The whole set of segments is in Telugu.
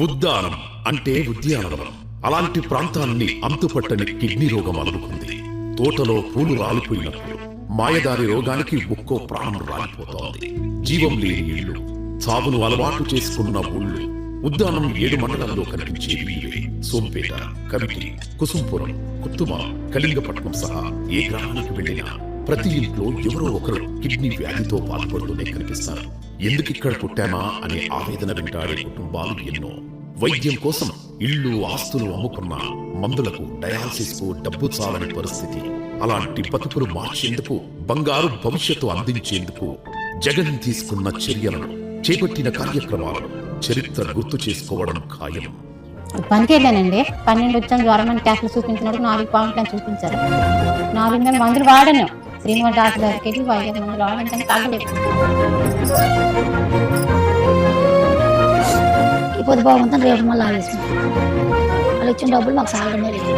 ఉద్దానం అంటే ఉద్యానవనం. అలాంటి ప్రాంతాన్ని అంతుపట్టని కిడ్నీ రోగం అలుముకుంది తోటలో పూలు రాలిపోయినప్పుడు మాయదారి రోగానికి ఒక్కో ప్రాణం రాలిపోతోంది. జీవం లేని ఇళ్ళు చావును అలవాటు చేసుకున్న ఊళ్ళు ఉద్దానం ఏడు మండలాల్లో కనిపించేవి ఇవే సోంపేట కమిటి కుసుంపురం కుత్తుమ కళింగపట్నం సహా ఏ గ్రామానికి వెళ్ళినా ప్రతి ఇంట్లో ఎవరో ఒకరు కిడ్నీ వ్యాధితో బాధపడుతూనే కనిపిస్తారు. ఎందుకు ఇక్కడ పుట్టామా అనే ఆవేదన వెంటాడే కుటుంబాలు ఎన్నో. వైద్యం కోసం ఇళ్ళు ఆస్తులు అమ్ముకున్న మందులకు డయాలసిస్కు డబ్బు చాలని పరిస్థితి. అలాంటి బతుకులు మార్చేందుకు బంగారు భవిష్యత్తు అందించేందుకు జగన్ తీసుకున్న చర్యలను చేపట్టిన కార్యక్రమాలను చరిత్ర గుర్తు చేసుకోవడం ఖాయం. పనికి వెళ్ళానండి పన్నెండు వచ్చాను జ్వరం అని టెస్ట్లు చూపించినప్పుడు నాలుగు పాయింట్లు చూపించారు. నాలుగు మందులు వాడాను. శ్రీనివాస్ డాక్టర్ దగ్గరికి వెళ్ళి ఇప్పుడు బాగుంటుంది రేపు మళ్ళీ ఆవేశం వాళ్ళు ఇచ్చిన డబ్బులు మాకు సాగడమే లేదు.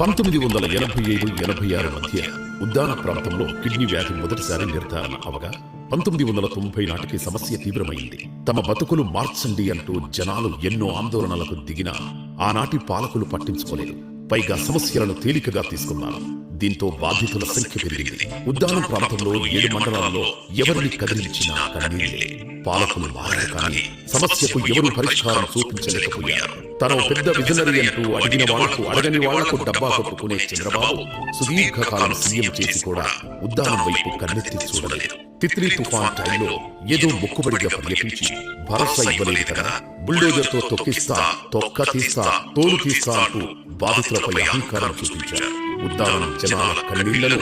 పంతొమ్మిది వందల ఎనభై ఐదు ఎనభై ఆరు మధ్య ఉద్దాన ప్రాంతంలో కిడ్నీ వ్యాధి మొదటిసారి నిర్ధారణ అవగా పంతొమ్మిది వందల తొంభై నాటికి సమస్య తీవ్రమైంది. తమ బతుకులు మార్చండి అంటూ జనాలు ఎన్నో ఆందోళనలకు దిగినా ఆనాటి పాలకులు పట్టించుకోలేదు. పైగా సమస్యలను తేలికగా తీసుకున్నారు. దీంతో బాధితుల సంఖ్య పెరిగింది. ఉద్దానం ప్రాంతంలో ఏడు మండలాల్లో ఎవరిని కదిలించినా కన్నీళ్ళే పాలకులు మారారు కానీ సమస్యకు ఎవరు పరిష్కారం చూపించలేకపోయారు. తన పెద్ద విజనరీ అంటూ అడిగిన వాళ్ళకు అడగని వాళ్ళకు డబ్బా కొట్టుకునే చంద్రబాబు సుదీర్ఘకాలం సీఎం చేసి కూడా ఉద్దానం వైపు కన్నెత్తి చూడలేదు. తిత్లీ తుఫాన్ టైంలో ఏదో మొక్కుబడిగా పర్యటించి భరోసా ఇవ్వలేదు కదా. బుల్డోజర్తో తొక్కిస్తా తొక్క తీస్తా తోలు తీస్తా అంటూ బాధితులపై అహంకారం చూపించారు. ఉద్దానం జనాల కన్నీళ్ళను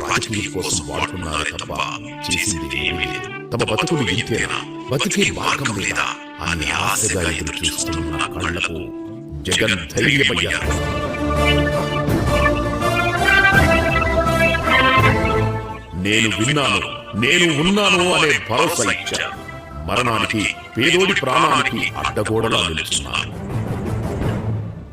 రాజకీయం కోసం వాడుకున్నారు తప్ప చేసింది ఏమీ లేదు. తమ బతుకులు ఇంతేనా బతికే మార్గం లేదా? అని ఆశగా ఎదురు చూస్తున్న కళ్ళకు జగన్ ధైర్యమయ్యారు. నేను విన్నాను నేను ఉన్నాను అనే భరోసా ఇచ్చారు. మరణానికి పేదోడి ప్రాణానికి అడ్డగోడలా నిలుచున్నాను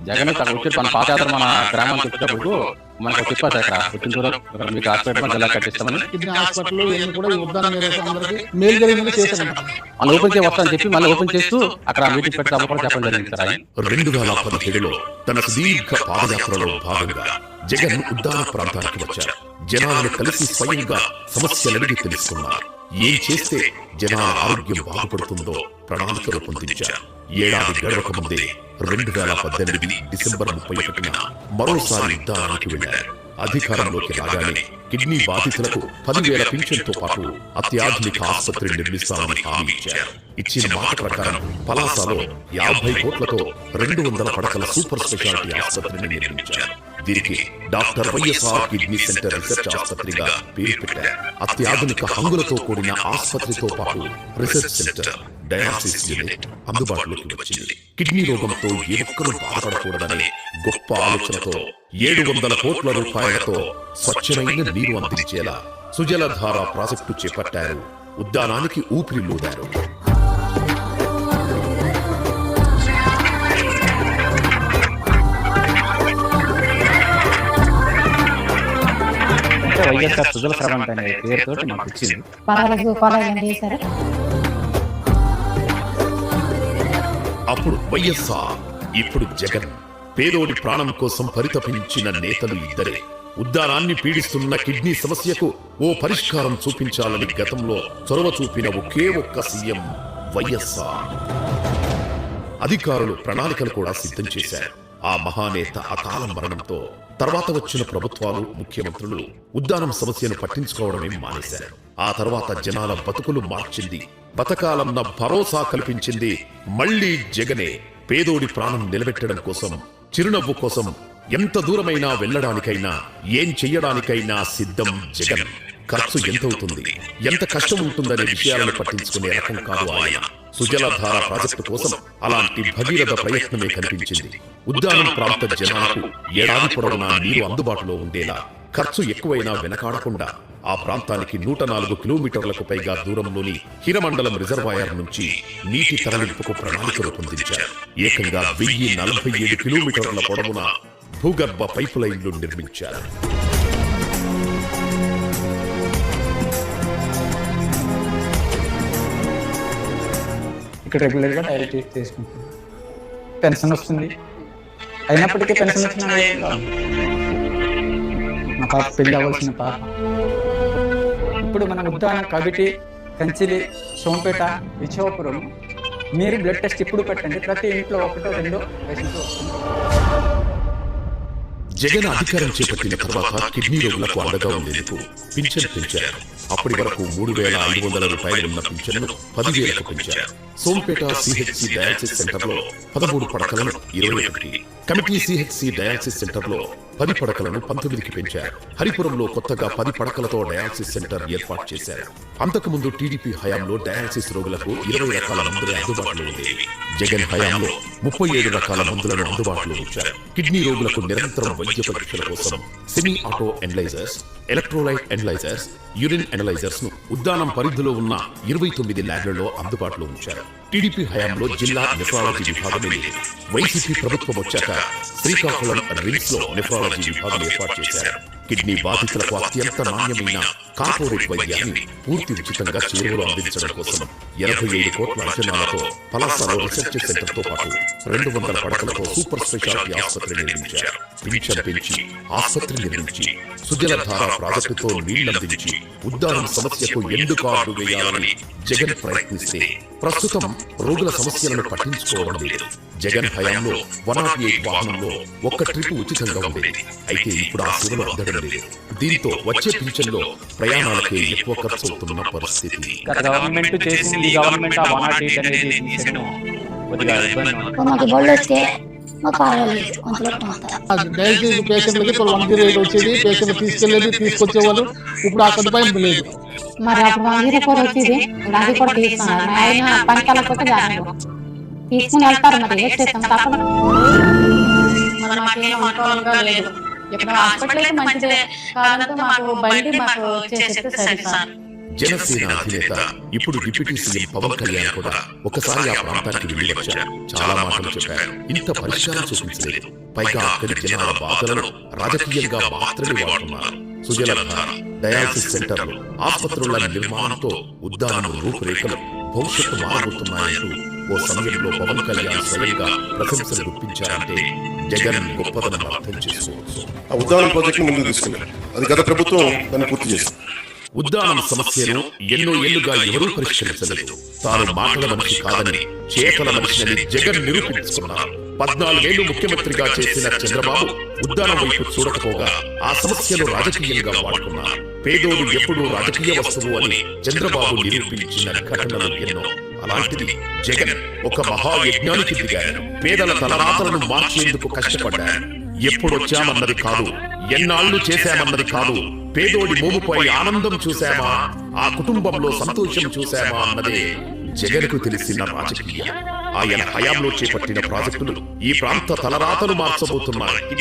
జగన్ అక్కడ వచ్చి మన పాదయాత్ర మన గ్రామానికి వచ్చేటప్పుడు మనకు చెప్పారు అక్కడ వచ్చిన దూరం మీకు హాస్పిటల్ జిల్లా కట్టిస్తామని కిడ్నీ హాస్పిటల్ కూడా ఉద్దానం అందరికీ మేలు జరిగింది చేశారంట మళ్ళీ ఓపెన్ చెప్పి మళ్ళీ ఓపెన్ చేస్తూ అక్కడ మీటింగ్ పెట్టి కూడా చెప్పడం జరిగింది సార్ ఆయన రెండు వేల పదిహేడులో తన సుదీర్ఘ పాదయాత్రలో భాగంగా జగన్ ఉద్దాన ప్రాంతానికి వచ్చారు. జనాలను కలిసి స్వయంగా సమస్యలడిగి తెలుసుకున్నారు. ఏం చేస్తే జనాల ఆరోగ్యం బాగుపడుతుందో ప్రణాళిక రూపొందించారు. ఏడాది గడవక ముందే రెండు వేల పద్దెనిమిది డిసెంబర్ ముప్పై ఒకటిన మరోసారి యుద్ధానికి వెళ్ళారు అధికారంలోకి రాగానే కిడ్నీ బాధితులకు పదివేల పింఛన్తో పాటు అత్యాధునిక ఆసుపత్రి నిర్మిస్తామని హామీ ఇచ్చారు. ఇచ్చిన మాట ప్రకారం పలాసలో యాభై కోట్లతో రెండు వందల పడకల సూపర్ స్పెషాలిటీ ఆసుపత్రిని నిర్మించారు. దీనికి doctor YSR kidney centre research ఆసుపత్రిగా పేరు పెట్టారు. అత్యాధునిక హంగులతో కూడిన ఆసుపత్రితో పాటు రీసెర్చ్ సెంటర్ డయాలసిస్ యూనిట్ అందుబాటులోకి వచ్చింది. కిడ్నీ రోగంతో ఏ ఒక్కరూ బాధపడకూడదనే గొప్ప ఆలోచనతో ఏడు వందల కోట్ల రూపాయలతో స్వచ్ఛమైన నీరు అందించేలా సుజలధార ప్రాజెక్టు చేపట్టారు. ఉద్యానానికి ఊపిరిలూదారు వైఎస్ఆర్ సుజల అనే పేరుతో మాకు ఇచ్చింది. పర్వాలేదు పర్వాలేదు చేశారు? అప్పుడు వైఎస్ఆర్ ఇప్పుడు జగన్ పేదోడి ప్రాణం కోసం పరితపించిన నేతలు ఇద్దరే. ఉద్దారాన్ని పీడిస్తున్న కిడ్నీ సమస్యకు ఓ పరిష్కారం చూపించాలని గతంలో చొరవ చూపిన ఒకే ఒక్క సీఎం వైఎస్ఆర్. అధికారులు ప్రణాళికలు కూడా సిద్ధం చేశారు. ఆ మహానేత అకాల మరణంతో తర్వాత వచ్చిన ప్రభుత్వాలు ముఖ్యమంత్రులు ఉద్దానం సమస్యను పట్టించుకోవడమే మానేశారు. ఆ తర్వాత జనాల బతుకులు మార్చింది. బతకాలన్న భరోసా కల్పించింది మళ్ళీ జగనే. పేదోడి ప్రాణం నిలబెట్టడం కోసం చిరునవ్వు కోసం ఎంత దూరమైనా వెళ్ళడానికైనా ఏం చెయ్యడానికైనా సిద్ధం జగన్. ఖర్చు ఎంతవుతుంది? ఎంత కష్టం ఉంటుందనే విషయాలను పట్టించుకునే రకం కాదు ఆయన. సుజలధార ప్రాజెక్టు కోసం అలాంటి భగీరథ ప్రయత్నమే కనిపించింది. ఉద్యానం ప్రాంత జనాలకు ఏడాది పొడవునా నీరు అందుబాటులో ఉండేలా ఖర్చు ఎక్కువైనా వెనకాడకుండా ఆ ప్రాంతానికి నూట నాలుగు కిలోమీటర్లకు పైగా దూరంలోని హిరమండలం రిజర్వాయర్ నుంచి నీటి తరలింపుకు ప్రణాళిక రూపొందించారు. ఏకంగా వెయ్యి నలభై ఏడు కిలోమీటర్ల పొడవున భూగర్భ పైపు లైన్లు నిర్మించారు. ఇక్కడ రెగ్యులర్గా డయాలిసిస్ చేసుకుంటున్నాను పెన్షన్ వస్తుంది. అయినప్పటికీ పెన్షన్ వచ్చిన మా పాప పెళ్ళి అవ్వాల్సిన పాప. ఇప్పుడు మన ఉద్దానం కవిటి కంచిలి సోంపేట విశ్వపురం మీరు బ్లడ్ టెస్ట్ ఇప్పుడు పెట్టండి. ప్రతి ఇంట్లో ఒకటో రెండో పేషెంట్ వస్తుంది. జగన్ అధికారం చేపట్టిన తర్వాత కిడ్నీ రోగులకు అండగా ఉండేందుకు పింఛన్ పెంచారు. అప్పటి వరకు మూడు వేల ఐదు వందల రూపాయలు ఉన్న పింఛన్ను పదివేలకు పెంచారు. సోంపేట సిహెచ్సి డయాలసిస్ సెంటర్లో పదమూడు పడకలను ఇరవై ఒకటి. కమిటీ సిహెచ్సి డయాలసిస్ సెంటర్లో పది పడకలను పంతొమ్మిదికి పెంచారు. హరిపురంలో కొత్తగా పది పడకలతో డయాలసిస్ సెంటర్ ఏర్పాటు చేశారు. అంతకుముందు టీడీపీ హయాంలో డయాలసిస్ రోగులకు ఇరవై రకాల మందులు అందుబాటులో ఉండేవి. జగన్ హయాంలో ముప్పై ఏడు రకాల మందులను అందుబాటులో ఉంచారు. కిడ్నీ రోగులకు నిరంతరం వైద్య పరీక్షల కోసం semi auto analysers electrolyte analysers urine ఎనలైజర్స్ను Uddanam పరిధిలో ఉన్న ఇరవై తొమ్మిది ల్యాబ్లలో అందుబాటులో ఉంచారు. టీడీపీ హయాంలో జిల్లా నెఫ్రాలజీ విభాగమే వైసీపీ ప్రభుత్వం వచ్చాక శ్రీకాకుళం రిమ్స్లో నెఫ్రాలజీ విభాగం ఏర్పాటు చేశారు. కిడ్నీ బాధితులకు అత్యంత నాణ్యమైన కార్పొరేట్ వైద్యాన్ని పూర్తి ఉచితంగా చేరువలో అందించడం కోసం ఎనభై ఐదు కోట్ల అంచనాలతో పలాసాలో రీసెర్చ్ సెంటర్తో పాటు రెండు వందల పడకలతో సూపర్ స్పెషాలిటీ ఆసుపత్రి నిర్మించారు. పింఛన్ పెంచి ఆసుపత్రి నిర్మించి సుజలధార ప్రాజెక్టుతో నీళ్ళందించి ఉద్దానం సమస్యకు ఎందుకు కార్డు వేయాలని జగన్ ప్రయత్నిస్తే ప్రస్తుతం రోగుల సమస్యలను పట్టించుకోవడం లేదు. జగన్ హయాంలో వన్ ఆఫ్ ఎయిట్ వాహనంలో ఒక్క ట్రిప్ ఉచితంగా ఉండేది. అయితే ఇప్పుడు ఆ సేవలు అందడం లేదు దీంతో వచ్చే పింఛన్లో ప్రయాణాలకే ఎక్కువ ఖర్చు అవుతున్న పరిస్థితి. గత గవర్నమెంట్ చేసింది ఈ గవర్నమెంట్ ఆ వన్ నాట్ ఎయిట్ అనేది తీసేయడం కొద్దిగా ఇబ్బంది ఉంది. మాకు బళ్ళు వస్తే మాకు పర్వాలేదు కొంతలో కొంత. డయాలసిస్ పేషెంట్లకి ఇప్పుడు వన్ జీరో ఎయిట్ వచ్చేది పేషెంట్ తీసుకెళ్ళేది తీసుకొచ్చేవాళ్ళు ఇప్పుడు ఆ సదుపాయం లేదు. మరి అప్పుడు వన్ జీరో ఫోర్ వచ్చేది? అది కూడా తీసుకున్నారు. ఆయన కలగకపోతే జాగ్రత్త తీసుకుని వెళ్తారు మరి ఏం చేస్తాం తప్పదు. మరి మాకేం అనుకూలంగా లేదు. జనసేన అధినేత ఇప్పుడు డిప్యూటీ సీఎం పవన్ కళ్యాణ్ కూడా ఒకసారి ఆ ప్రాంతానికి వెళ్ళి వచ్చారు. చాలా మాటలు చెప్పారు. ఇంత పరిష్కారం చూపించలేదు. పైగా అక్కడి జనాల బాధలను రాజకీయంగా మాత్రమే వాడుతున్నారు. సుజలధార డయాలసిస్ సెంటర్లు ఆసుపత్రుల నిర్మాణంతో ఉద్దానం రూపురేఖలు భవిష్యత్తు మారబోతున్నాయంటూ ఓ సమయంలో పవన్ కళ్యాణ్ స్వయంగా ప్రశంసలు గుప్పించారంటే జగన్ గొప్పదనం అర్థం చేసుకోవచ్చు. ఆ ఉద్దానం ప్రాజెక్ట్ అది గత ప్రభుత్వం దాన్ని పూర్తి చేసింది. ఉద్దానం సమస్యను ఎన్నో ఏళ్ళుగా ఎవరూ పరిష్కరించలేదు. తాను మాటల మనిషి కాదని చేతల మనిషిని జగన్ నిరూపించుకున్నారు. పద్నాలుగేళ్ళు ముఖ్యమంత్రిగా చేసిన చంద్రబాబు ఉద్దానం వైపు చూడకపోగా ఆ సమస్యను రాజకీయంగా వాడుకున్నారు. పేదోడు ఎప్పుడూ రాజకీయ వస్తువు అని చంద్రబాబు నిరూపించిన ఘటనలు ఎన్నో. అలాంటిది జగన్ ఒక మహాయజ్ఞానికి దిగారు. పేదల తలరాతలను మార్చేందుకు కష్టపడ్డారు. ఎప్పుడొచ్చామన్నది కాదు. ఎన్నాళ్ళు చేశామన్నది కాదు. పేదోడి మోముపై ఆనందం చూశామా? ఆ కుటుంబంలో సంతోషం చూశామా అన్నదే జగన్కు తెలిసిన రాజకీయం. ఆయన హయాంలో చేపట్టిన ప్రాజెక్టులు ఈ ప్రాంత తలరాతలు మార్చబోతున్నాయి.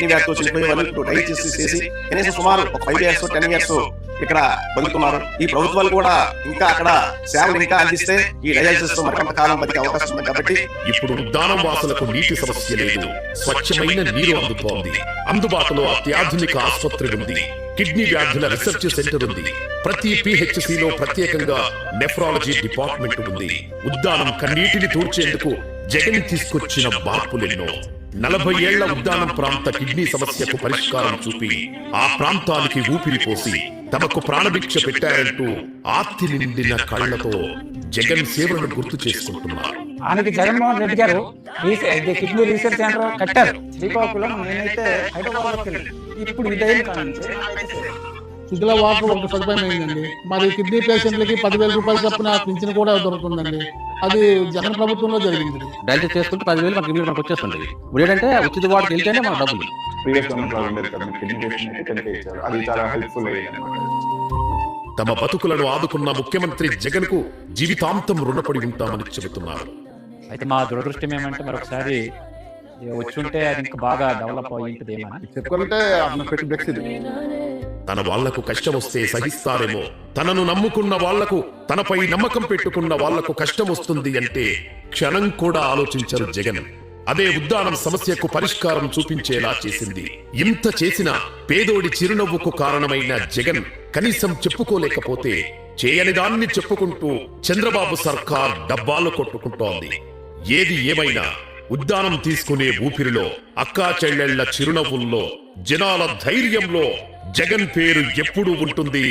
ఇక్కడ బతుకుతున్నారు ఈ ప్రభుత్వాలు కూడా ఇంకా అక్కడ సేవలు ఇంకా అందిస్తే ఈ డయాలసిస్తో కాలం బతికే అవకాశం ఉంది కాబట్టి ఇప్పుడు ఉద్దానం వాసులకు నీటి సమస్య లేదు. స్వచ్ఛమైన నీరు అందుతోంది. అందుబాటులో అత్యాధునిక ఆసుపత్రి ఉంది. కిడ్నీ వ్యాధుల రీసెర్చ్ సెంటర్ ఉంది. ప్రతి PHC లో ప్రత్యేకంగా నెఫ్రాలజీ డిపార్ట్మెంట్ ఉంది. ఉద్దానం కన్నీటిని తూర్చేందుకు జగన్ తీసుకొచ్చిన మార్పులెన్నో నలభై ఏళ్ళ ఉద్దానం ప్రాంత కిడ్నీ సమస్యకు పరిష్కారం చూపి ఆ ప్రాంతానికి ఊపిరి పోసి తమకు ప్రాణభిక్ష పెట్టారంటూ ఆర్తి నిండిన కళ్ళతో జగన్ సేవలను గుర్తు చేసుకుంటున్నారు. ఆయనకి జగన్మోహన్ రెడ్డి గారు కిడ్నీ రీసెర్చ్ సెంటర్ కట్టారు. శ్రీకాకుళం నేనైతే హైదరాబాద్ ఇప్పుడు ఇదైన సుజల వాటర్ ఒక సదుపాయం అయిందండి మరి కిడ్నీ పేషెంట్లకి పదివేల రూపాయలు చొప్పున పింఛన్ కూడా దొరుకుతుందండి. అది జగన్ ప్రభుత్వంలో జరిగింది. డయాలసిస్ చేసుకుంటే పదివేలు మనకి మనకు వచ్చేస్తుంది. ఇప్పుడు ఏంటంటే ఉచిత వాడికి వెళ్తేనే మన డబ్బులు. తమ బతుకులను ఆదుకున్న ముఖ్యమంత్రి జగన్కు జీవితాంతం రుణపడి ఉంటామని చెబుతున్నారు. అయితే మా దురదృష్టం ఏమంటే మరొకసారి వచ్చి ఉంటే అది ఇంకా బాగా డెవలప్ అయ్యి ఉంటుంది ఏమని చెప్పుకుంటే తన వాళ్ళకు కష్టం వస్తే సహిస్తారేమో. తనను నమ్ముకున్న వాళ్ళకు తనపై నమ్మకం పెట్టుకున్న వాళ్ళకు కష్టం వస్తుంది అంటే క్షణం కూడా ఆలోచించరు జగన్. అదే ఉద్దానం సమస్యకు పరిష్కారం చూపించేలా చేసింది. ఇంత చేసిన పేదోడి చిరునవ్వుకు కారణమైన జగన్ కనీసం చెప్పుకోలేకపోతే చేయని దాన్ని చెప్పుకుంటూ చంద్రబాబు సర్కార్ డబ్బాలు కొట్టుకుంటోంది. ఏది ఏమైనా ఉద్దానం తీసుకునే ఊపిరిలో అక్కా చెల్లెళ్ళ చిరునవ్వుల్లో జనాల ధైర్యంలో జగన్ పేరు ఎప్పుడూ ఉంటుంది?